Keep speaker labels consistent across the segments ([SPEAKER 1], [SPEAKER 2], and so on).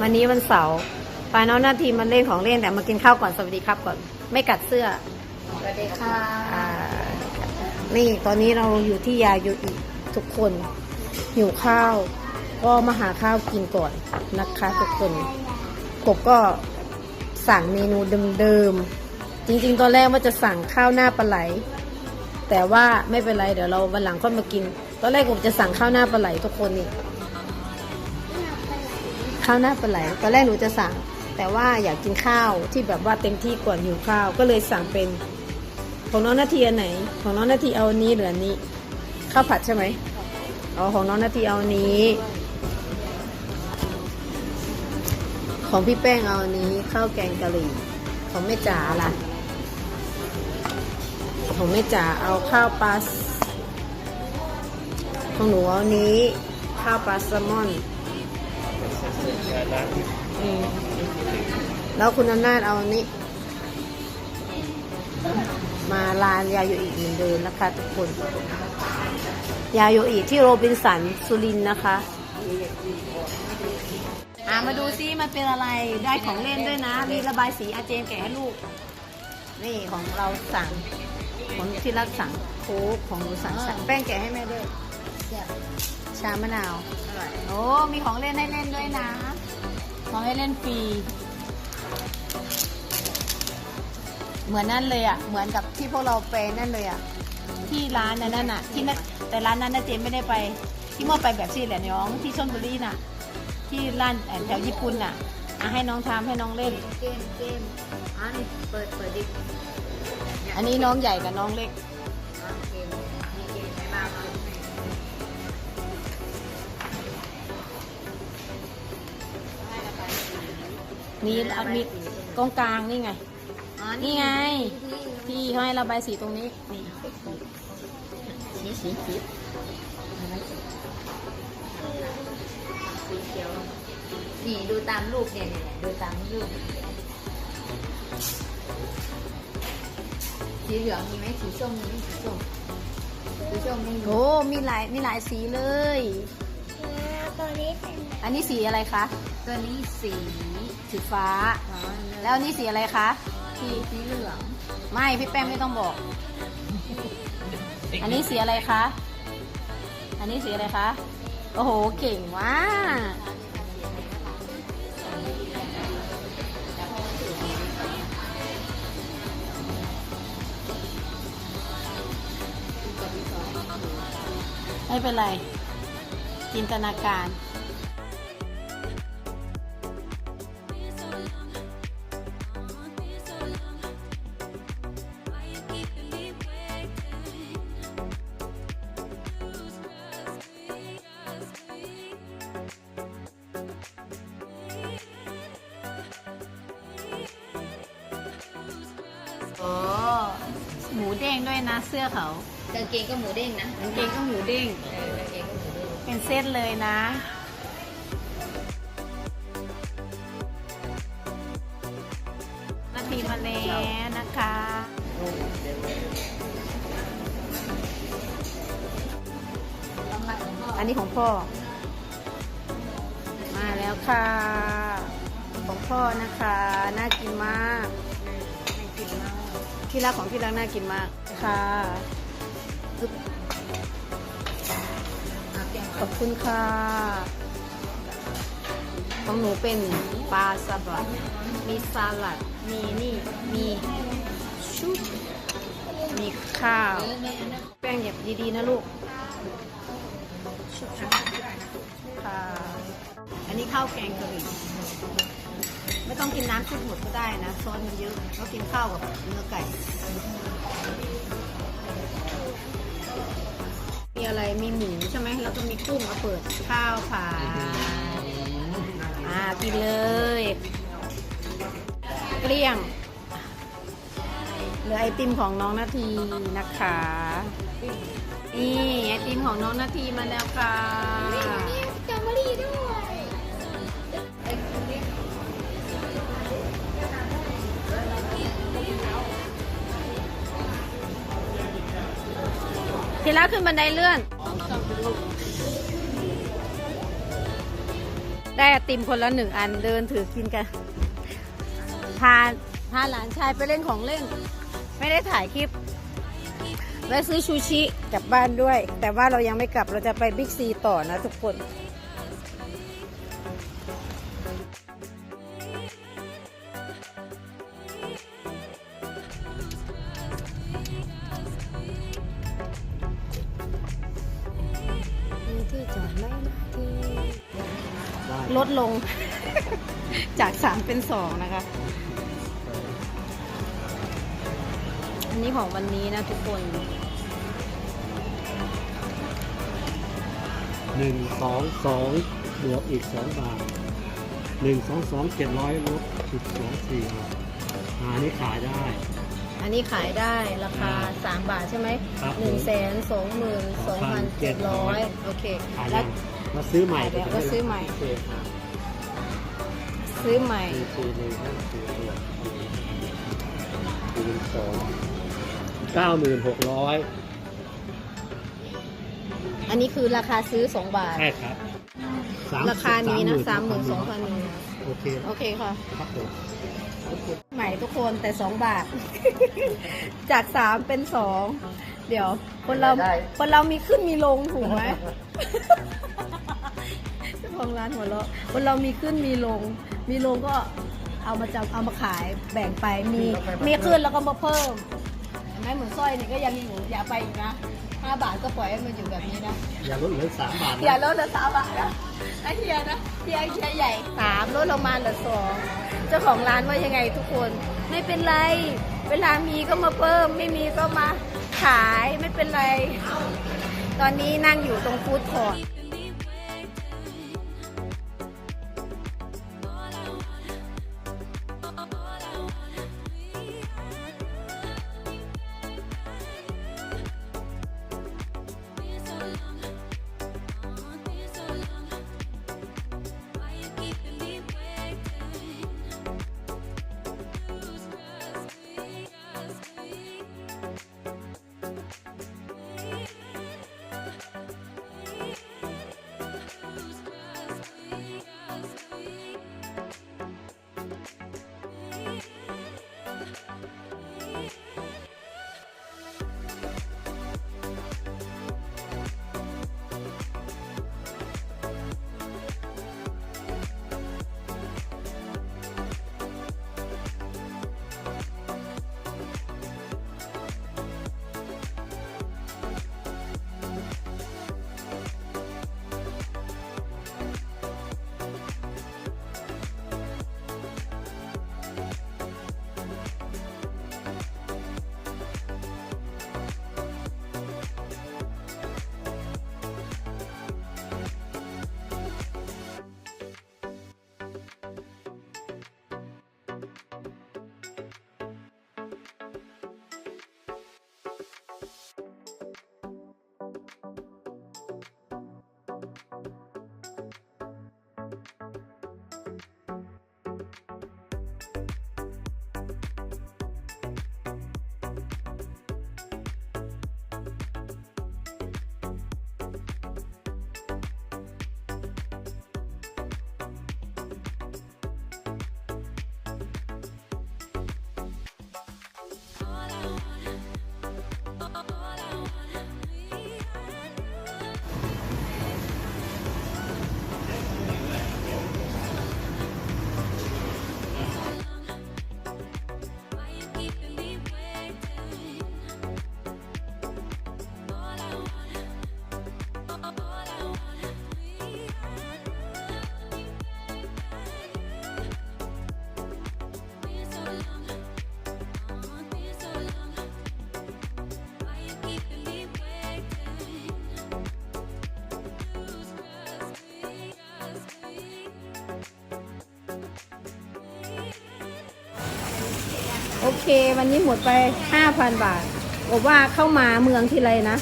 [SPEAKER 1] วันนี้วันเสาร์ปาน้องหน้าทีมันเล่นของเล่นแต่มากินข้าวก่อนสวัสดีครับก่อน ไม่กัดเสื้อ
[SPEAKER 2] สวัสดีค่ะ
[SPEAKER 1] อ่านี่ตอนนี้เราอยู่ที่ยาโยอิทุกคนหิวข้าว ก็มาหาข้าวกินก่อนนะคะ ทุกคนกบก็สั่งเมนูเดิมๆจริงๆ ตอนแรกว่าจะสั่งข้าวหน้าปลาไหล แต่ว่าไม่เป็นไรเดี๋ยวเราวันหลังค่อยมากิน ตอนแรกผมจะสั่งข้าวหน้าปลาไหลทุกคนนี่ ข้าวหน้าปลาไหลตอนแรกหนูจะสั่ง แต่ว่าอยากกินข้าวที่แบบว่าเต็มที่ก่อนหิวข้าว ก็เลยสั่งเป็นของน้องนาทีอันไหน ของน้องนาทีเอานี้หรืออันนี้ ข้าวผัดใช่ไหมอ๋อของน้องนาทีเอานี้ ของพี่แป้งเอานี้ข้าวแกงกะหรี่ ของแม่จ๋าล่ะ ของแม่จ๋าเอาข้าวปลาของหนูเอานี้ ข้าวปลาแซลมอน อืมแล้วคุณอำนาจเอาอันนี้ มาลานยาโยอีกเหมือนเดิมนะคะ ทุกคน ยาโยอีที่โรบินสันสุรินนะคะ อ่ามาดูซิมันเป็นอะไรได้ของเล่นด้วยนะ มีระบายสีอาเจนแกะให้ลูก นี่ของเราสั่งของที่รักสั่งโค้กของหนูสั่งสั่งแป้งแกะให้แม่ด้วยชามะนาว
[SPEAKER 2] อร่อย
[SPEAKER 1] โอ้ มีของเล่นให้เล่นด้วยนะ ของให้เล่นฟรี เหมือนนั่นเลยอะ เหมือนกับที่พวกเราไปนั่นเลยอะ ที่ร้านนั้นน่ะ ที่นั่นแต่ร้านนั้นนะเจมไม่ได้ไป ที่มั่วไปแบบซี่แหละน้องที่ชลบุรีน่ะ ที่ร้านเอ่อแถวญี่ปุ่นน่ะอะให้น้องทำให้น้องเล่น
[SPEAKER 2] เกมเกมอ๋อนี่เปิดเปิดดิ
[SPEAKER 1] อันนี้น้องใหญ่กับน้องเล็ก
[SPEAKER 2] อ๋อเกมมีเกมไหมบ้าง
[SPEAKER 1] มีอะมีกองกลางนี่ไง
[SPEAKER 2] อ๋อ
[SPEAKER 1] นี่ไง
[SPEAKER 2] ที่
[SPEAKER 1] พี่เขาให้ระบายสีตรงนี้ นี่
[SPEAKER 2] สีสีสีสีเขียว นี่ดูตามรูปเนี่ยเนี่ยดูตามรูป สีเหลืองมีไหมสีส้มมีไหมสีส้มสีส้มไม่รู้
[SPEAKER 1] โอ้มีหลาย มีหลายสีเลย
[SPEAKER 2] ตัวนี้เป็น
[SPEAKER 1] อันนี้สีอะไรคะ
[SPEAKER 2] ตัวนี้สี
[SPEAKER 1] สีฟ้า
[SPEAKER 2] อ๋อ
[SPEAKER 1] แล้วอันนี้สีอะไรคะ
[SPEAKER 2] สีสีเหลือง
[SPEAKER 1] ไม่ พี่แป้งไม่ต้องบอก อันนี้สีอะไรคะ อันนี้สีอะไรคะ โอ้โห เก่งมากไม่เป็นไร จินตนาการ มูเด้งด้วยนะเสื้อเขา
[SPEAKER 2] กางเกงก็หมูเด้งนะ
[SPEAKER 1] กางเกงก็หมูเด้ง
[SPEAKER 2] เออกางเกงก็หมูเด้ง
[SPEAKER 1] เป็นเซตเลยนะ นาทีมาแล้วนะคะ อันนี้ของพ่อ มาแล้วค่ะ ของพ่อนะคะ น่ากินม ที่รักของที่รักน่ากินมากค่ะอึ๊บ
[SPEAKER 2] เอาเปรี้ยว
[SPEAKER 1] ขอบคุณค่ะ ของหนูเป็นปลาสลัดมีสลัด มีนี่ มีชุบมีข้าว
[SPEAKER 2] เออแม่อันนั้น
[SPEAKER 1] แป้งหยับดีๆนะลูกชุบค่ะ อันนี้ข้าวแกงกะหรี่ ไม่ต้องกินน้ำซุปหมดก็ได้นะซอสมันเยอะก็กินข้าวกับเนื้อไก่ มีอะไรมีหมูใช่ไหมแล้วก็มีกุ้งเอาเปิดข้าวผัดอ่ากินเลย เกลี้ยงเหลือไอติมของน้องนาทีนะคะ นี่ไอติมของน้องนาทีมาแล้วค่ะ ทีแล้วขึ้นบันไดเลื่อน ได้ไอติมคนละหนึ่งอันเดินถือกินกัน พาพาหลานชายไปเล่นของเล่น ไม่ได้ถ่ายคลิปแวะซื้อชูชิกลับบ้านด้วย แต่ว่าเรายังไม่กลับเราจะไปบิ๊กซีต่อนะทุกคน ลดลง จากสามเป็นสองนะคะ อันนี้ของวันนี้นะทุกคน
[SPEAKER 3] หนึ่งสองสองบวกอีกสองบาทหนึ่งสองสองเจ็ดร้อยลดสิบสองสี่อาอันนี้ขายได้
[SPEAKER 1] อันนี้ขายได้ราคา 3 บาทใช่ไหม
[SPEAKER 3] ครับ
[SPEAKER 1] หนึ่งแสนสองหมื่นสองพันเจ็ดร้อยโอเค
[SPEAKER 3] ขาย
[SPEAKER 1] แล้
[SPEAKER 3] ได้
[SPEAKER 1] ว
[SPEAKER 3] มาซื้อใหม่
[SPEAKER 1] ขายแล้วก็ซื้อใหม่
[SPEAKER 3] โอเคครับ
[SPEAKER 1] ซื้อใหม่
[SPEAKER 3] สี่สี่หนึ่งห้าสี่บวกสี่หนึ่งสองเก้าหมื่นหกร้อย
[SPEAKER 1] อันนี้คือราคาซื้อ 2 บาท
[SPEAKER 3] ใช่ครับสม
[SPEAKER 1] ราคานี้นะ
[SPEAKER 3] สามหมื่
[SPEAKER 1] 32,000หนึ่ง
[SPEAKER 3] โอเค
[SPEAKER 1] โอเคค่ะ
[SPEAKER 3] ครับผม
[SPEAKER 1] ใหม่ทุกคนแต่ 2 บาท จาก 3 เป็น 2 เดี๋ยวคนเราคนเรามีขึ้นมีลงถูกไหมเจ้า ของร้านหัวเราะคนเรามีขึ้นมีลง มีลงก็เอามาจำเอามาขายแบ่งไปมีมีขึ้นแล้วก็มาเพิ่มเห็นไหมเหมือนสร้อยนี่ก็ยังอยู่อย่าไปอีกนะห้าบาทก็ปล่อยให้มันอยู่แบบนี้นะ
[SPEAKER 3] อย่าลดเหลือสามบาทนะ
[SPEAKER 1] อย่าลดเหลือสามบาทนะไอเฮียนะเฮียเฮียใหญ่สามลดลงมาเหลือสองเจ้าของร้านว่ายังไงทุกคนไม่เป็นไร เวลามีก็มาเพิ่ม ไม่มีก็มาขายไม่เป็นไร ตอนนี้นั่งอยู่ตรงฟู้ดคอร์ท โอเค วันนี้หมดไป 5,000 บาทบอกว่าเข้ามาเมืองทีไรนะ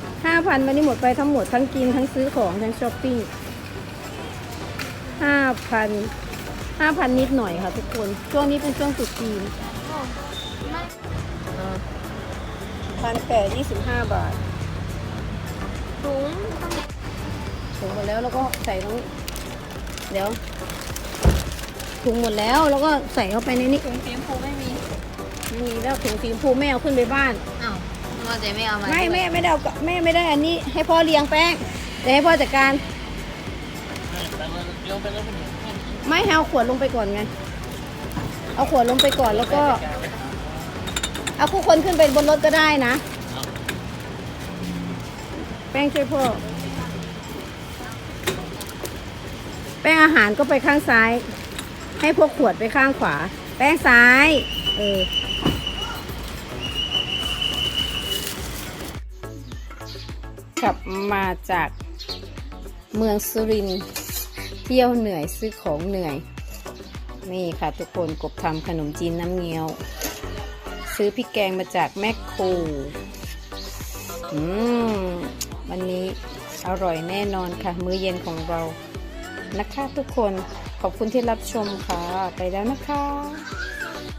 [SPEAKER 1] 5,000 วันนี้หมดไปทั้งหมดทั้งกินทั้งซื้อของทั้งช้อปปิ้ง 5,000 5,000 นิดหน่อยค่ะทุกคน ช่วงนี้เป็นช่วงตรุษจีนพันแปดยี่สิบห้าบาท
[SPEAKER 2] ถุง
[SPEAKER 1] ถึงหมดแล้วแล้วก็ใส่ทั้งเดี๋ยว ถุงหมดแล้ว แล้วก็ใส่เข้าไปในนี้
[SPEAKER 2] ถุงสีชมพูไม่มี
[SPEAKER 1] ไม่มีแล้วถุงสีชมพูแม่เอาขึ้นไปบ้าน
[SPEAKER 2] อ้าวเราจะไม่เอามา
[SPEAKER 1] ไม่แม่ไม่ได้เอากลับแม่ไม่ได้อันนี้ให้พ่อเลี้ยงแป้งเดี๋ยวให้พ่อจัดการ ไม่ให้เอาขวดลงไปก่อนไง เอาขวดลงไปก่อนแล้วก็ เอาคู่คนขึ้นไปบนรถก็ได้นะ แป้งช่วยพ่อ แป้งอาหารก็ไปข้างซ้าย ให้พวกขวดไปข้างขวา แป้งซ้าย เออกลับมาจากเมืองสุรินทร์เที่ยวเหนื่อยซื้อของเหนื่อย นี่ค่ะทุกคนกบทำขนมจีนน้ำเงี้ยว ซื้อพริกแกงมาจากแมคโครอืมวันนี้อร่อยแน่นอนค่ะ มื้อเย็นของเรานะคะทุกคน ขอบคุณที่รับชมค่ะ ไปแล้วนะคะ